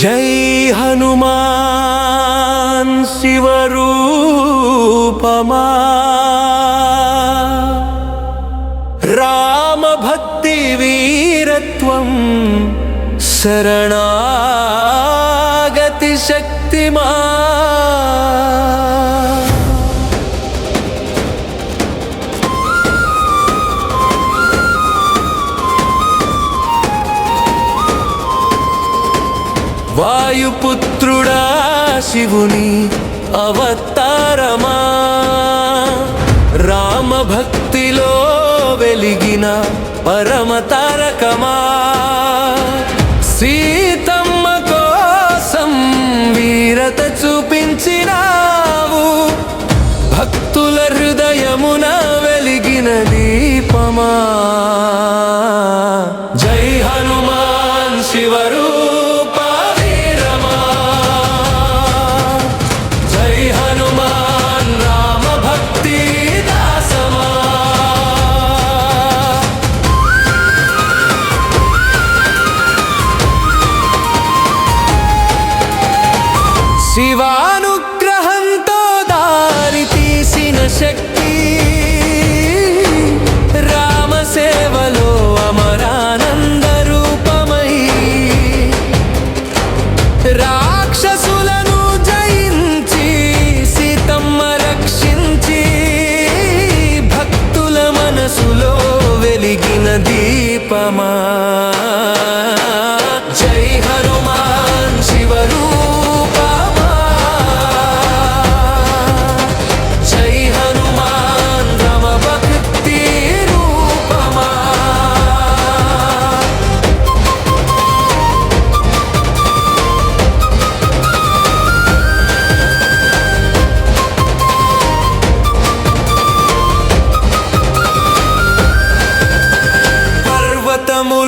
జై హనుమాన్ శివరూపమా. రామభక్తి వీరత్వం శరణాగతి శక్తిమా వాయుపుత్రుడా శివుని అవతారమా? రామభక్తిలో వెలిగిన పరమ తారకమా సీతమ్మ కోసం వీరత చూపించినావు. భక్తుల హృదయమున వెలిగిన దీపమా? జై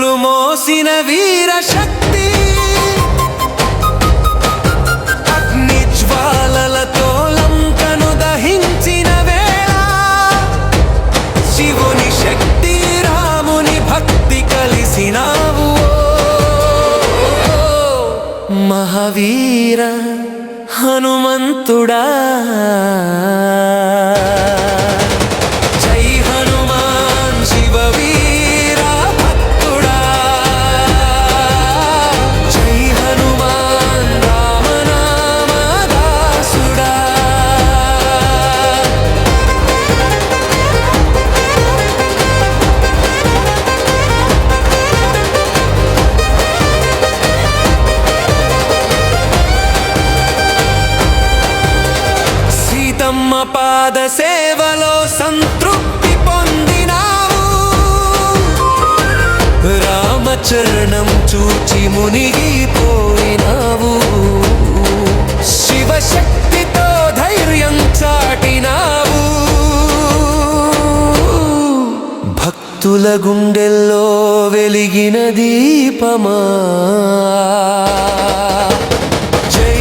పర్వతములు మోసిన వీర శక్తి. అగ్ని జ్వాలలతో లంకను దహించిన వేళ. శివుని శక్తి రాముని భక్తి కలిసినావు. మహావీర హనుమంతుడా. రామచరణం చూచి మునిగిపోయినావు. శివశక్తితో ధైర్యం చాటినావు. భక్తుల గుండెల్లో వెలిగిన దీపమా. జై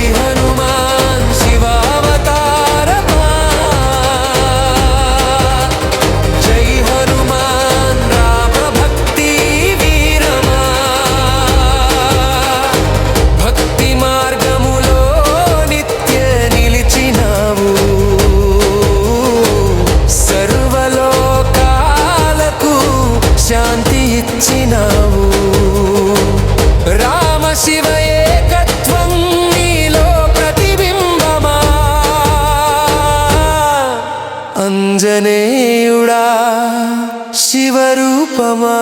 శివ ఏకత్వం నీలో ప్రతిబింబమా? అంజనేయుడా శివరూపమా?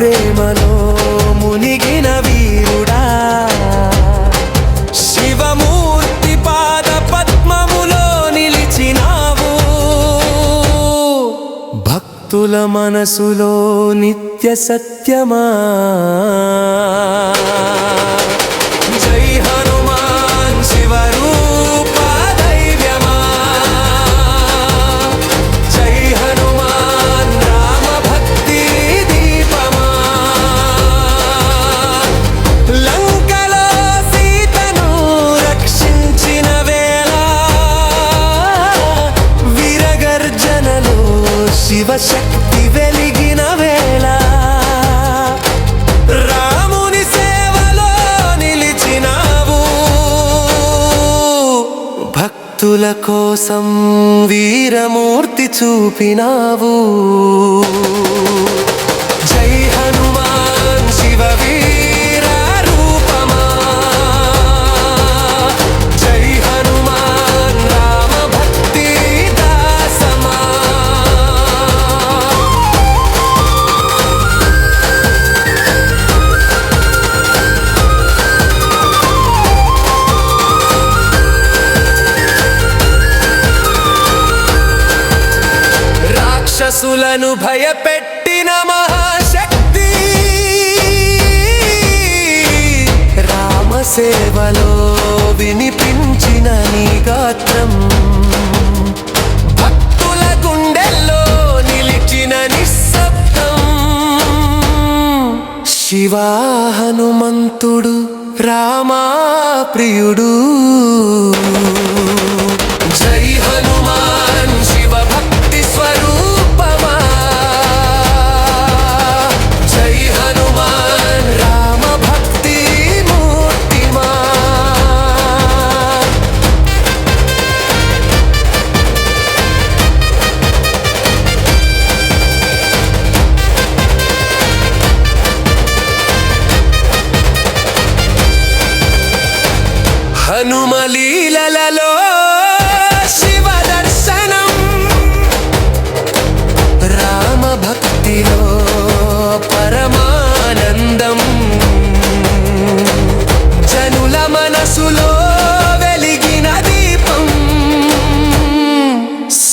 ప్రేమలో మునిగిన వీరుడా. శివమూర్తి పాద పద్మములో నిలిచినావు. భక్తుల మనసులో నిత్య సత్యమా. శక్తి వెలిగిన వేళ. రాముని సేవలో నిలిచినావు. భక్తుల కోసం వీరమూర్తి చూపినావు. మనసులను భయపెట్టిన మహాశక్తి. రామసేవలో వినిపించిన నీ గాత్రం. భక్తుల గుండెల్లో నిలిచిన నిశ్శబ్దం. శివా హనుమంతుడు రామా ప్రియుడు.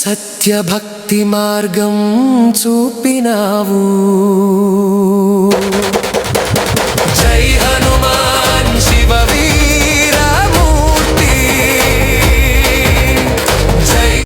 సత్యభక్తి మార్గం చూపినావు. జై హనుమాన్ శివ